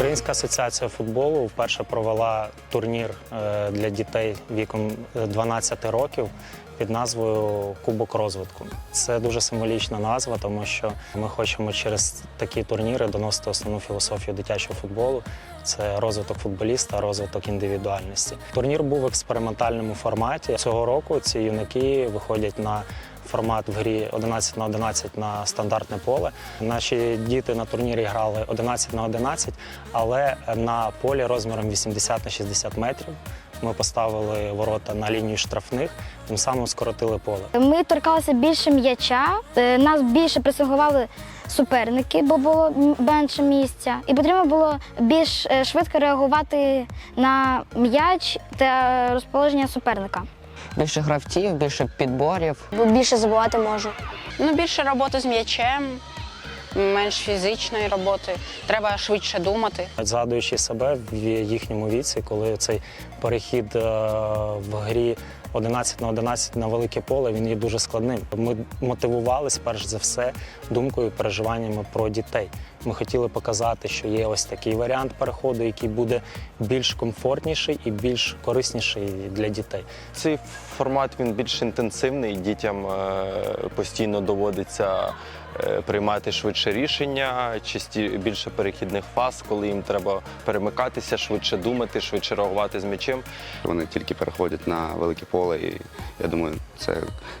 Українська асоціація футболу вперше провела турнір е, для дітей віком е, 12 років під назвою Кубок розвитку. Це дуже символічна назва, тому що ми хочемо через такі турніри доносити основну філософію дитячого футболу. Це розвиток футболіста, розвиток індивідуальності. Турнір був в експериментальному форматі. Цього року ці юнаки виходять на формат в грі 11 на 11 на стандартне поле. Наші діти на турнірі грали 11 на 11, але на полі розміром 80 на 60 метрів. Ми поставили ворота на лінію штрафних, тим самим скоротили поле. Ми торкалися більше м'яча, е, нас більше пресингували суперники, бо було менше місця. І потрібно було більш е, швидко реагувати на м'яч та розположення суперника. Більше гравців, більше підборів. Бо більше забувати можу. Ну, більше роботи з м'ячем, менш фізичної роботи. Треба швидше думати. Згадуючи себе в їхньому віці, коли цей перехід е, в грі 11 на 11 на велике поле, він є дуже складним. Ми мотивувались перш за все думкою, і переживаннями про дітей. Ми хотіли показати, що є ось такий варіант переходу, який буде більш комфортніший і більш корисніший для дітей. Цей формат він більш інтенсивний. Дітям е, постійно доводиться приймати швидше рішення, часті більше перехідних фаз, коли їм треба перемикатися, швидше думати, швидше реагувати з м'ячем. Вони тільки переходять на велике поле, і я думаю, це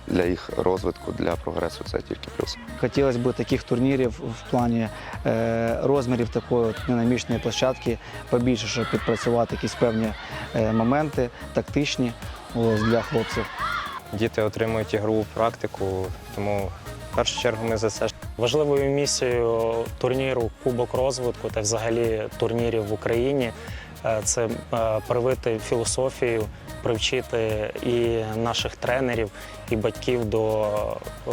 для їх розвитку, для прогресу це тільки плюс. Хотілося б таких турнірів в плані е, розмірів такої от динамічної площадки побільше, щоб підпрацювати якісь певні е, моменти тактичні ось, для хлопців. Діти отримують ігрову практику, тому в першу чергу ми за це Важливою місією турніру Кубок розвитку та взагалі турнірів в Україні це е, привити філософію, привчити і наших тренерів, і батьків до е,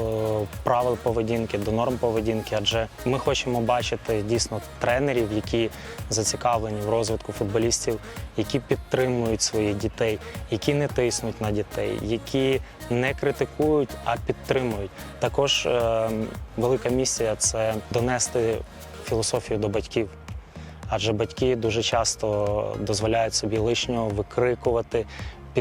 правил поведінки, до норм поведінки. Адже ми хочемо бачити дійсно тренерів, які зацікавлені в розвитку футболістів, які підтримують своїх дітей, які не тиснуть на дітей, які не критикують, а підтримують. Також е, велика місія це донести філософію до батьків. Адже батьки дуже часто дозволяють собі лишнього викрикувати,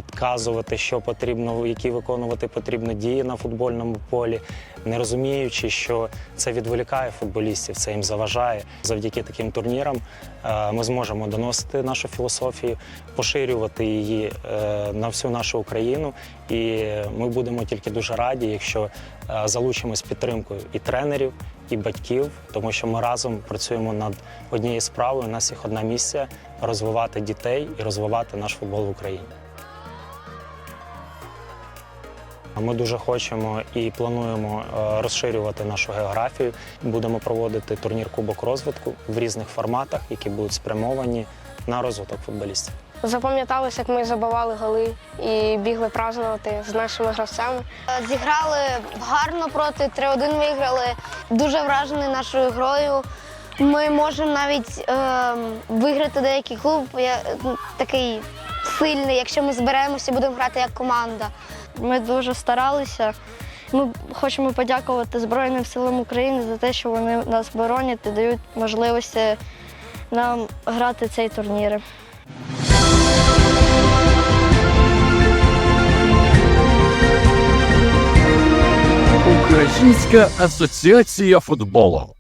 підказувати, що потрібно, які виконувати потрібно дії на футбольному полі, не розуміючи, що це відволікає футболістів, це їм заважає. Завдяки таким турнірам е, ми зможемо доносити нашу філософію, поширювати її е, на всю нашу Україну. І ми будемо тільки дуже раді, якщо е, залучимось підтримкою і тренерів, і батьків, тому що ми разом працюємо над однією справою. У нас їх одна місія розвивати дітей і розвивати наш футбол в Україні. Ми дуже хочемо і плануємо е, розширювати нашу географію. Будемо проводити турнір Кубок розвитку в різних форматах, які будуть спрямовані на розвиток футболістів. Запам'яталося, як ми забивали голи і бігли празднувати з нашими гравцями. Зіграли гарно проти 3-1 виграли. Дуже вражений нашою грою. Ми можемо навіть е, виграти деякий клуб. Я, такий сильний, якщо ми зберемося і будемо грати як команда. Ми дуже старалися. Ми хочемо подякувати Збройним силам України за те, що вони нас боронять і дають можливості нам грати цей турнір. Українська асоціація футболу.